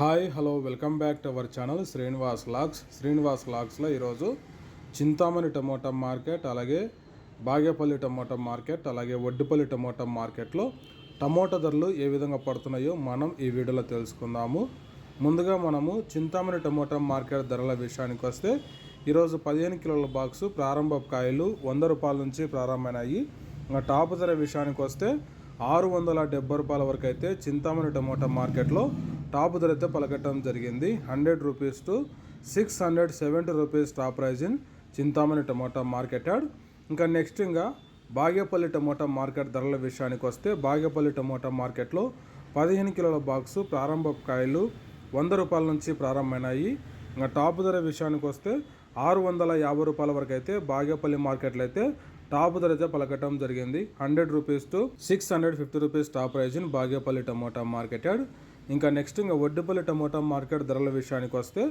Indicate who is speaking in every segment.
Speaker 1: Hi hello welcome back to our channel Srinivas vlogs Srinivas లాగ్స్లో ఈరోజు Chintamani tomato market అలాగే Bagepalli tomato market అలాగే Vaddipalli tomato మార్కెట్లో tomato ధరలు ఏ విధంగా పడుతున్నాయో మనం ఈ వీడియోలో తెలుసుకుందాము. ముందుగా మనము చింతామణి టమోటా మార్కెట్ ధరల విషయానికి వస్తే ఈరోజు పదిహేను కిలోల బాక్సు ప్రారంభ కాయలు వంద రూపాయల నుంచి ప్రారంభమైనాయి. ఇంకా టాప్ ధర విషయానికి వస్తే ఆరు వందల డెబ్బై రూపాయల వరకు అయితే చింతామణి టమోటా మార్కెట్లో టాప్ ధర అయితే పలకటం జరిగింది. Hundred rupees to six hundred seventy rupees top price in Chintamani tomato market yard. ఇంకా నెక్స్ట్ ఇంకా బాగేపల్లి టమోటా మార్కెట్ ధరల విషయానికి వస్తే బాగేపల్లి టమోటా మార్కెట్లో పదిహేను కిలోల బాక్సు ప్రారంభ కాయలు వంద రూపాయల నుంచి ప్రారంభమైనాయి. ఇంకా టాప్ ధర విషయానికి వస్తే ఆరు వందల యాభై రూపాయల వరకు అయితే బాగేపల్లి మార్కెట్లో అయితే టాప్ ధర అయితే పలకటం జరిగింది. Hundred rupees to six hundred fifty rupees top price in Bagepalli tomato market yard. ఇంకా నెక్స్ట్ ఇంకా ఒడ్డుపల్లి టమోటా మార్కెట్ ధరల విషయానికి వస్తే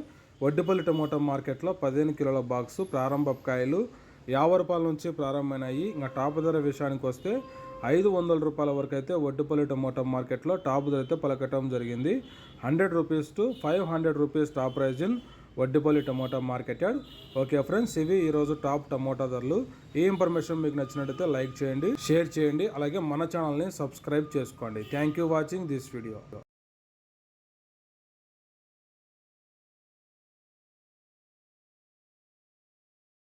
Speaker 1: ఒడ్డుపల్లి టమోటా మార్కెట్లో పదిహేను కిలోల బాక్సు ప్రారంభ కాయలు యాభై రూపాయల నుంచి ప్రారంభమైనాయి. ఇంకా టాప్ ధర విషయానికి వస్తే ఐదు వందల రూపాయల వరకు అయితే ఒడ్డుపల్లి టమోటా మార్కెట్లో టాప్ ధర అయితే పలకటం జరిగింది. Hundred rupees to five hundred rupees top price in Vaddipalli tomato market yard. Okay friends ఇవి ఈరోజు టాప్ టమోటా ధరలు. ఈ ఇన్ఫర్మేషన్ మీకు నచ్చినట్టయితే లైక్ చేయండి షేర్ చేయండి అలాగే మన ఛానల్ని సబ్స్క్రైబ్ చేసుకోండి. Thank you watching this video